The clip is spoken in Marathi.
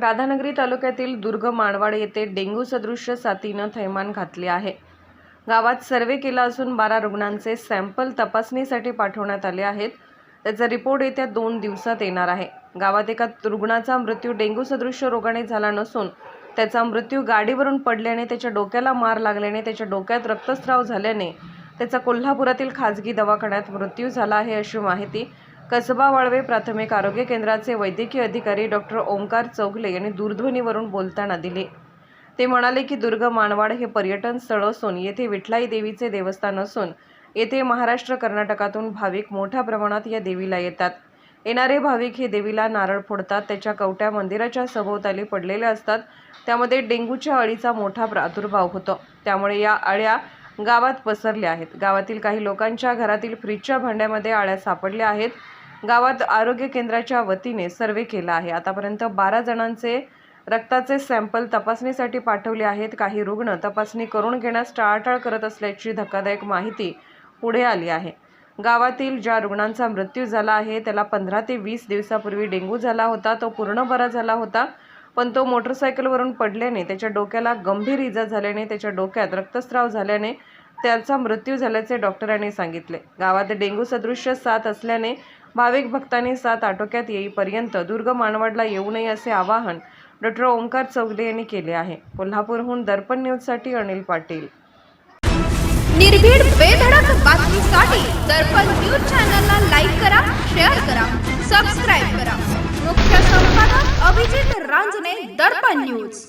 राधानगरी तालुक्यातील दुर्ग माणवाड येथे डेंग्यू सदृश्य साथीनं थैमान घातले आहे. गावात सर्वे केला असून बारा रुग्णांचे सॅम्पल तपासणीसाठी पाठवण्यात आले आहेत. त्याचा रिपोर्ट येत्या दोन दिवसात येणार आहे. गावात एका रुग्णाचा मृत्यू डेंग्यू सदृश्य रोगाने झाला नसून त्याचा मृत्यू गाडीवरून पडल्याने त्याच्या डोक्याला मार लागल्याने त्याच्या डोक्यात रक्तस्राव झाल्याने त्याचा कोल्हापुरातील खाजगी दवाखान्यात मृत्यू झाला आहे अशी माहिती कसबा वाळवे प्राथमिक आरोग्य केंद्राचे वैद्यकीय अधिकारी डॉक्टर ओंकार चौगले यांनी दूरध्वनीवरून बोलताना दिले. ते म्हणाले की दुर्ग मानवाड हे पर्यटन स्थळ असून येथे विठलाई देवीचे देवस्थान असून येथे महाराष्ट्र कर्नाटकातून भाविक मोठ्या प्रमाणात या देवीला येतात. येणारे भाविक हे देवीला नारळ फोडतात त्याच्या कवट्या मंदिराच्या सभोवताली पडलेल्या असतात. त्यामध्ये डेंग्यूच्या अळीचा मोठा प्रादुर्भाव होतो. त्यामुळे या अळ्या गावात पसरल्या आहेत. गावातील काही लोकांच्या घरातील फ्रीजच्या भांड्यामध्ये अळ्या सापडल्या आहेत. गावात आरोग्य केंद्राच्या वतीने सर्वे केला आहे. आतापर्यंत बारा जणांचे रक्ताचे सॅम्पल तपासणीसाठी पाठवले आहेत. काही रुग्ण तपासणी करून घेण्यास टाळाटाळ करत असल्याची धक्कादायक माहिती पुढे आली आहे. गावातील ज्या रुग्णांचा मृत्यू झाला आहे त्याला पंधरा ते वीस दिवसापूर्वी डेंग्यू झाला होता. तो पूर्ण बरा झाला होता पण तो मोटरसायकलवरून पडल्याने त्याच्या डोक्याला गंभीर इजा झाल्याने त्याच्या डोक्यात रक्तस्राव झाल्याने त्याचा मृत्यू झाल्याचे डॉक्टरांनी सांगितले. गावात डेंग्यू सदृश्य साथ असल्याने भाविक भक्तांनी साथ आटोक्यात येईपर्यंत दुर्ग मानवडला येऊ नये असे आवाहन डॉक्टर ओंकार चौगले यांनी केले आहे. कोल्हापूरहून दर्पण न्यूजसाठी अनिल पाटील. निर्भीड बेधडक बातमीसाठी दर्पण न्यूज चॅनलला लाईक करा शेअर करा सबस्क्राईब करा. मुख्य संपादक अभिजित रांजणे दर्पण न्यूज.